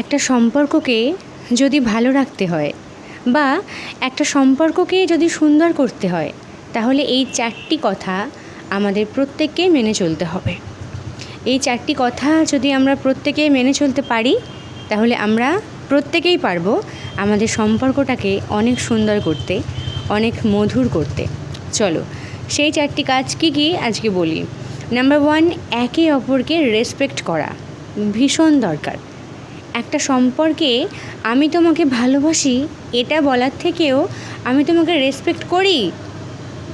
একটা সম্পর্ককে যদি ভালো রাখতে হয় বা একটা সম্পর্ককে যদি সুন্দর করতে হয়, তাহলে এই চারটি কথা আমাদের প্রত্যেককে মেনে চলতে হবে। এই চারটি কথা যদি আমরা প্রত্যেকে মেনে চলতে পারি, তাহলে আমরা প্রত্যেকেই পারব আমাদের সম্পর্কটাকে অনেক সুন্দর করতে, অনেক মধুর করতে। চলো, সেই চারটি কাজ কী কী আজকে বলি। নাম্বার ওয়ান, একে অপরকে রেসপেক্ট করা ভীষণ দরকার। একটা সম্পর্কে আমি তোমাকে ভালোবাসি, এটা বলার থেকেও আমি তোমাকে রেসপেক্ট করি,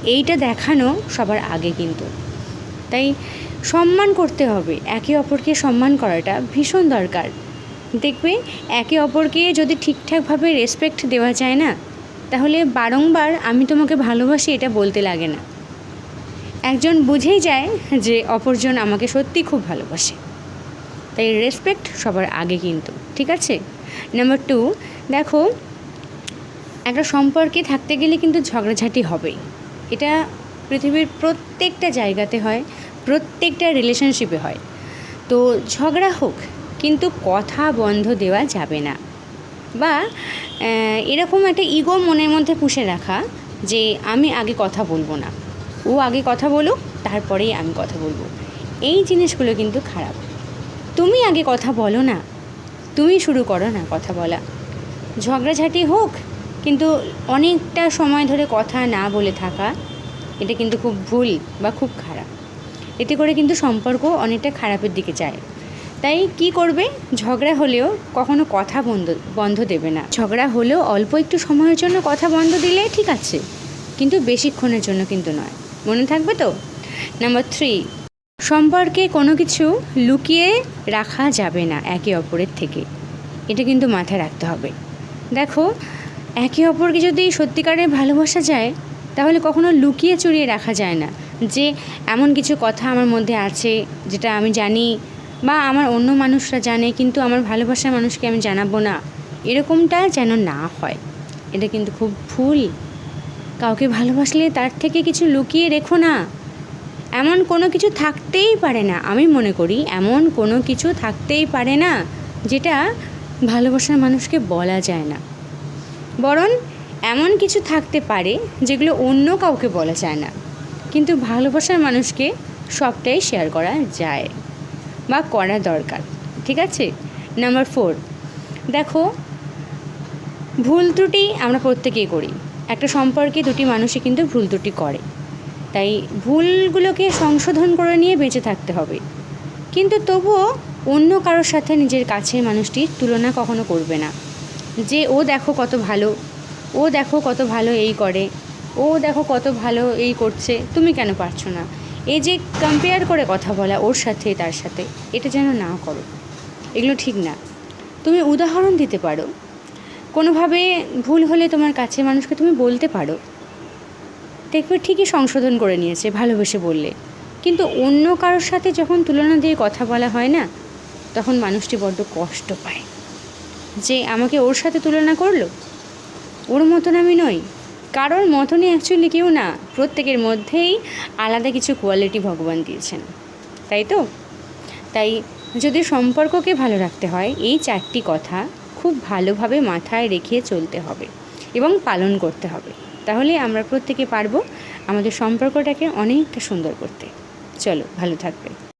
এইটা দেখানো সবার আগে কিন্তু। তাই সম্মান করতে হবে, একে অপরকে সম্মান করাটা ভীষণ দরকার। দেখবে, একে অপরকে যদি ঠিকঠাকভাবে রেসপেক্ট দেওয়া যায় না, তাহলে বারংবার আমি তোমাকে ভালোবাসি এটা বলতে লাগে না। একজন বুঝেই যায় যে অপরজন আমাকে সত্যি খুব ভালোবাসে। তাই রেসপেক্ট সবার আগে কিন্তু, ঠিক আছে? নাম্বার টু দেখো, একটা সম্পর্কে থাকতে গেলে কিন্তু ঝগড়াঝাটি হবেই এটা পৃথিবীর প্রত্যেকটা জায়গাতে হয়, প্রত্যেকটা রিলেশনশিপে হয়। তো ঝগড়া হোক, কিন্তু কথা বন্ধ দেওয়া যাবে না। বা এরকম একটা ইগো মনের মধ্যে পুষে রাখা যে আমি আগে কথা বলব না। ও আগে কথা বলুক, তারপরেই আমি কথা বলব। এই জিনিসগুলো কিন্তু খারাপ। তুমি আগে কথা বলো না। তুমি শুরু করো না কথা বলা। ঝগড়াঝাটি হোক, কিন্তু অনেকটা সময় ধরে কথা না বলে থাকা, এটা কিন্তু খুব ভুল বা খুব খারাপ। এতে করে কিন্তু সম্পর্ক অনেকটা খারাপের দিকে যায়। তাই কি করবে? ঝগড়া হলেও কখনো কথা বন্ধ বন্ধ দেবে না। ঝগড়া হলেও অল্প একটু সময়ের জন্য কথা বন্ধ দিলে ঠিক আছে, কিন্তু বেশিক্ষণের জন্য কিন্তু নয়। মনে থাকবে তো? নাম্বার থ্রি সম্পর্কে কোনো কিছু লুকিয়ে রাখা যাবে না একে অপরের থেকে। এটা কিন্তু মাথায় রাখতে হবে। দেখো, একে অপরকে যদি সত্যিকারের ভালোবাসা যায়, তাহলে কখনো লুকিয়ে চুরিয়ে রাখা যায় না। যে এমন কিছু কথা আমার মধ্যে আছে, যেটা আমি জানি বা আমার অন্য মানুষরা জানে, কিন্তু আমার ভালোবাসার মানুষকে আমি জানাব না, এরকমটা যেন না হয়। এটা কিন্তু খুব ভুল। কাউকে ভালোবাসলে তার থেকে কিছু লুকিয়ে রেখো না। এমন কোনো কিছু থাকতেই পারে না, আমি মনে করি। এমন কোনো কিছু থাকতেই পারে না, যেটা ভালোবাসার মানুষকে বলা যায় না। বরং এমন কিছু থাকতে পারে, যেগুলো অন্য কাউকে বলা যায় না। কিন্তু ভালোবাসার মানুষকে সবটাই শেয়ার করা যায় বা করা দরকার, ঠিক আছে? নাম্বার ফোর দেখো, ভুল ত্রুটি আমরা প্রত্যেকেই করি। একটা সম্পর্কে দুটি মানুষই কিন্তু ভুল ত্রুটি করে। তাই ভুলগুলোকে সংশোধন করে নিয়ে বেঁচে থাকতে হবে। কিন্তু তবুও অন্য কারোর সাথে নিজের কাছের মানুষটির তুলনা কখনো করবে না। যে, ও দেখো কত ভালো, ও দেখো কত ভালো এই করে, ও দেখো কত ভালো এই করছে, তুমি কেন পারছ না? এই যে কম্পেয়ার করে কথা বলা ওর সাথে তার সাথে, এটা যেন না করো। এগুলো ঠিক না। তুমি উদাহরণ দিতে পারো। কোনোভাবে ভুল হলে তোমার কাছের মানুষকে তুমি বলতে পারো। দেখবে ঠিকই সংশোধন করে নিয়েছে, ভালোবেসে বললে। কিন্তু অন্য কারোর সাথে যখন তুলনা দিয়ে কথা বলা হয় না, তখন মানুষটি বড্ড কষ্ট পায়। যে আমাকে ওর সাথে তুলনা করল? ওর মতন আমি নই। কারোর মতনই অ্যাকচুয়ালি কেউ না। প্রত্যেকের মধ্যেই আলাদা কিছু কোয়ালিটি ভগবান দিয়েছেন। তাই তো? তাই যদি সম্পর্ককে ভালো রাখতে হয়, এই চারটি কথা খুব ভালোভাবে মাথায় রেখে চলতে হবে এবং পালন করতে হবে। তাহলে আমরা প্রত্যেকে পারব আমাদের সম্পর্কটাকে অনেকটা সুন্দর করতে। চলো ভালো থাকবে।